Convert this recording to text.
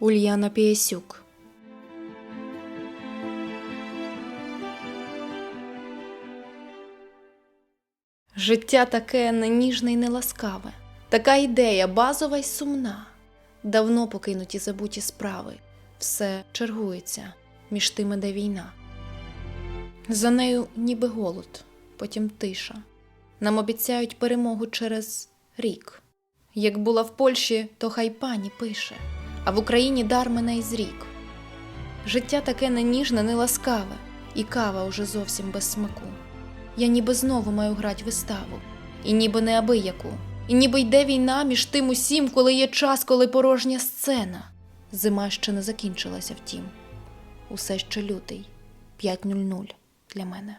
Ульяна Пієсюк. Життя таке неніжне й неласкаве, така ідея базова й сумна. Давно покинуті забуті справи, все чергується, між тим іде війна. За нею ніби голод, потім тиша. Нам обіцяють перемогу через рік. Як була в Польщі, то хай пані пише, а в Україні дар мене й зрік. Життя таке неніжне, неласкаве, і кава уже зовсім без смаку. Я ніби знову маю грати виставу, і ніби неабияку, і ніби йде війна між тим усім, коли є час, коли порожня сцена. Зима ще не закінчилася, втім. Усе ще лютий, 5.00 для мене.